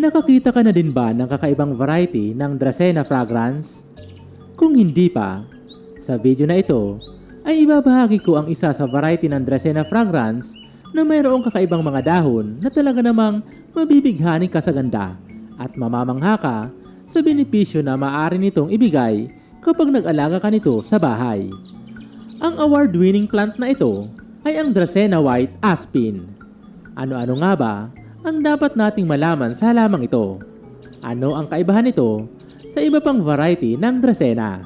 Nakakita ka na din ba ng kakaibang variety ng Dracena fragrance? Kung hindi pa, sa video na ito ay ibabahagi ko ang isa sa variety ng Dracena fragrance na mayroong kakaibang mga dahon na talaga namang mabibighani ka sa ganda at mamamangha ka sa benepisyo na maaari nitong ibigay kapag nag-alaga ka nito sa bahay. Ang award-winning plant na ito ay ang Dracena White Aspin. Ano-ano nga ba ang dapat nating malaman sa halamang ito? Ano ang kaibahan nito sa iba pang variety ng Dracena?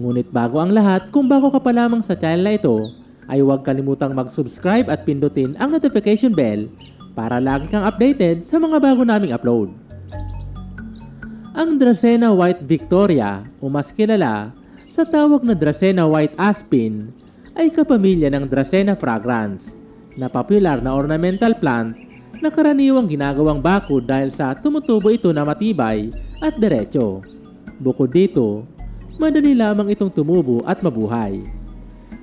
Ngunit bago ang lahat, kung bago ka pa lamang sa channel na ito, ay huwag kalimutang mag-subscribe at pindutin ang notification bell para lagi kang updated sa mga bago naming upload. Ang Dracena White Victoria o mas kilala sa tawag na Dracena White Aspin ay kapamilya ng Dracena fragrans na popular na ornamental plant na karaniwang ginagawang bako dahil sa tumutubo ito na matibay at diretso. Bukod dito, madali lamang itong tumubo at mabuhay.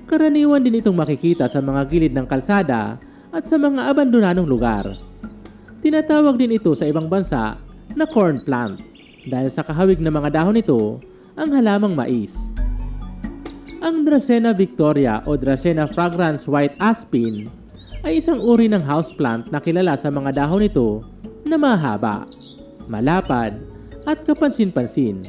Karaniwan din itong makikita sa mga gilid ng kalsada at sa mga abandonadong lugar. Tinatawag din ito sa ibang bansa na corn plant dahil sa kahawig na mga dahon nito ang halamang mais. Ang Dracena victoria o Dracena fragrans white aspin ay isang uri ng houseplant na kilala sa mga dahon nito na mahaba, malapad at kapansin-pansin.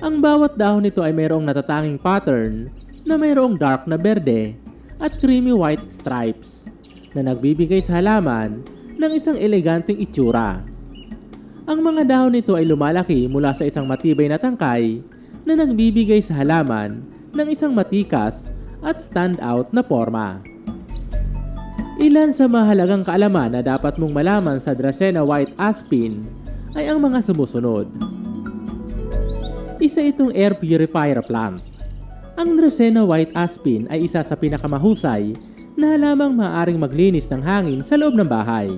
Ang bawat dahon nito ay mayroong natatanging pattern na mayroong dark na berde at creamy white stripes na nagbibigay sa halaman ng isang eleganteng itsura. Ang mga dahon nito ay lumalaki mula sa isang matibay na tangkay na nagbibigay sa halaman ng isang matikas at standout na forma. Ilan sa mahalagang kaalaman na dapat mong malaman sa Dracena White Aspin ay ang mga sumusunod. Isa itong air purifier plant. Ang Dracena White Aspin ay isa sa pinakamahusay na halamang maaaring maglinis ng hangin sa loob ng bahay.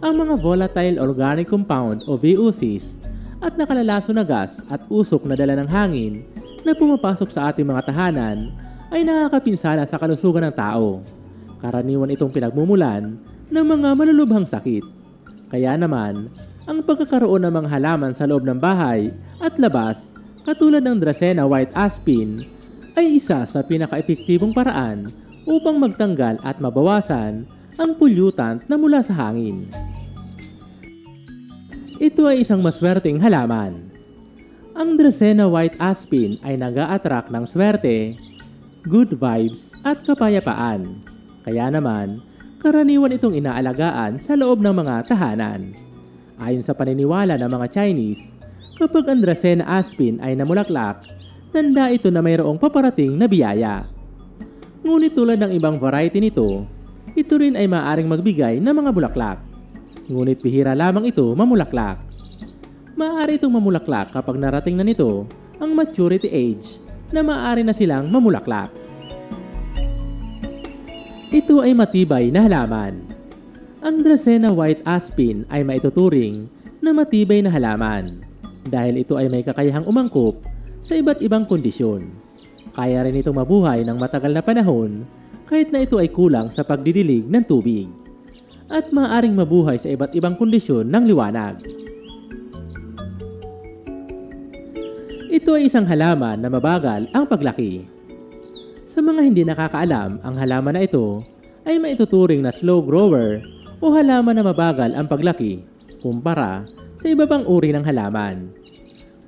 Ang mga volatile organic compound o VOCs at nakalalaso na gas at usok na dala ng hangin na pumapasok sa ating mga tahanan ay nakakapinsala sa kalusugan ng tao. Karaniwan itong pinagmumulan ng mga malulubhang sakit. Kaya naman, ang pagkakaroon ng mga halaman sa loob ng bahay at labas katulad ng Dracena White Aspin ay isa sa pinaka-epektibong paraan upang magtanggal at mabawasan ang pollutant na mula sa hangin. Ito ay isang maswerteng halaman. Ang Dracena White Aspin ay nag attract ng swerte, good vibes at kapayapaan. Kaya naman, karaniwan itong inaalagaan sa loob ng mga tahanan. Ayon sa paniniwala ng mga Chinese, kapag ang Dracena Aspin ay namulaklak, tanda ito na mayroong paparating na biyaya. Ngunit tulad ng ibang variety nito, ito rin ay maaaring magbigay ng mga bulaklak. Ngunit bihira lamang ito mamulaklak. Maaari itong mamulaklak kapag narating na nito ang maturity age na maaari na silang mamulaklak. Ito ay matibay na halaman. Ang Dracena White Aspin ay maituturing na matibay na halaman dahil ito ay may kakayahang umangkop sa iba't ibang kondisyon. Kaya rin itong mabuhay ng matagal na panahon kahit na ito ay kulang sa pagdidilig ng tubig at maaaring mabuhay sa iba't ibang kondisyon ng liwanag. Ito ay isang halaman na mabagal ang paglaki. Sa mga hindi nakakaalam, ang halaman na ito ay maituturing na slow grower o halaman na mabagal ang paglaki kumpara sa iba pang uri ng halaman.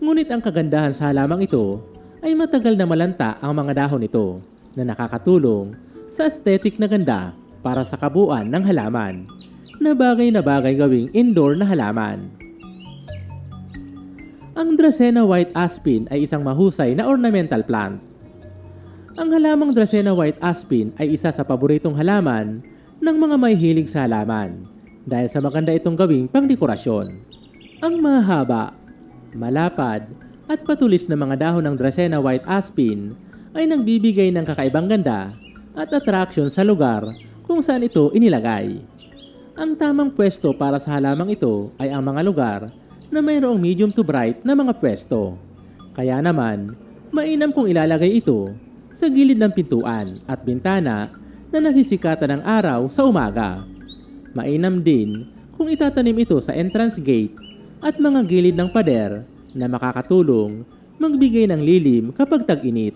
Ngunit ang kagandahan sa halamang ito ay matagal na malanta ang mga dahon nito na nakakatulong sa aesthetic na ganda para sa kabuuan ng halaman na bagay na bagay gawing indoor na halaman. Ang Dracena White Aspin ay isang mahusay na ornamental plant. Ang halamang Dracena White Aspin ay isa sa paboritong halaman ng mga may hilig sa halaman dahil sa maganda itong gawing pangdekorasyon. Ang mahaba, malapad, at patulis na mga dahon ng Dracena White Aspin ay nagbibigay ng kakaibang ganda at attraction sa lugar kung saan ito inilagay. Ang tamang pwesto para sa halamang ito ay ang mga lugar na mayroong medium to bright na mga pwesto. Kaya naman, mainam kung ilalagay ito sa gilid ng pintuan at bintana na nasisikatan ng araw sa umaga. Mainam din kung itatanim ito sa entrance gate at mga gilid ng pader na makakatulong magbigay ng lilim kapag tag-init.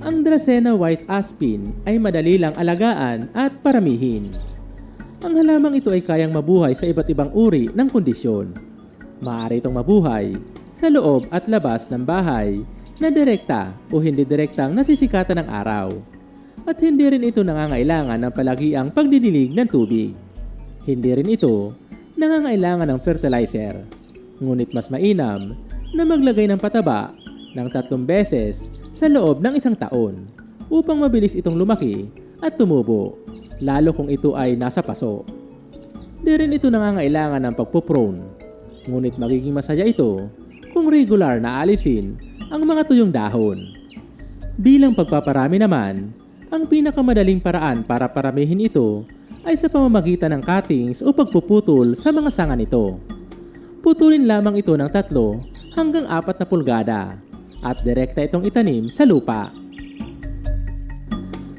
Ang Dracena White Aspin ay madali lang alagaan at paramihin. Ang halamang ito ay kayang mabuhay sa iba't ibang uri ng kondisyon. Maaari itong mabuhay sa loob at labas ng bahay na direkta o hindi direktang nasisikatan ng araw. At hindi rin ito nangangailangan ng palagiang pagdidilig ng tubig. Hindi rin ito nangangailangan ng fertilizer. Ngunit mas mainam na maglagay ng pataba ng tatlong beses sa loob ng isang taon upang mabilis itong lumaki at tumubo, lalo kung ito ay nasa paso. Di rin ito nangangailangan ng pagpuprone, ngunit magiging masaya ito kung regular na alisin ang mga tuyong dahon. Bilang pagpaparami naman, ang pinakamadaling paraan para paramihin ito ay sa pamamagitan ng cuttings o pagpuputol sa mga sanga nito. Putulin lamang ito ng tatlo hanggang apat na pulgada at direkta itong itanim sa lupa.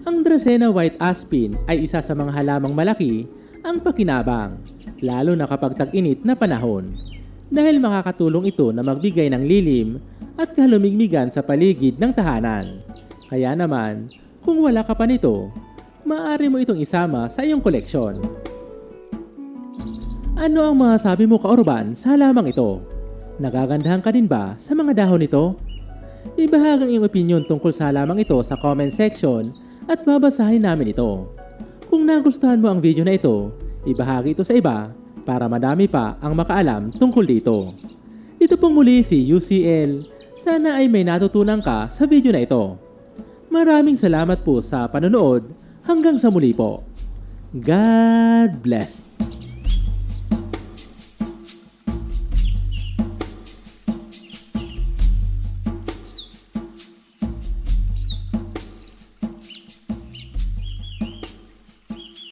Ang Dracena White Aspin ay isa sa mga halamang malaki ang pakinabang, lalo na kapag tag-init na panahon, dahil makakatulong ito na magbigay ng lilim at kalumigmigan sa paligid ng tahanan. Kaya naman, kung wala ka pa nito, maaari mo itong isama sa iyong koleksyon. Ano ang masasabi mo kaorban sa halamang ito? Nagagandahan ka din ba sa mga dahon nito? Ibahagi ang iyong opinion tungkol sa halamang ito sa comment section at babasahin namin ito. Kung nagustuhan mo ang video na ito, ibahagi ito sa iba para madami pa ang makaalam tungkol dito. Ito pong muli si UCL. Sana ay may natutunan ka sa video na ito. Maraming salamat po sa panonood. Hanggang sa muli po. God bless.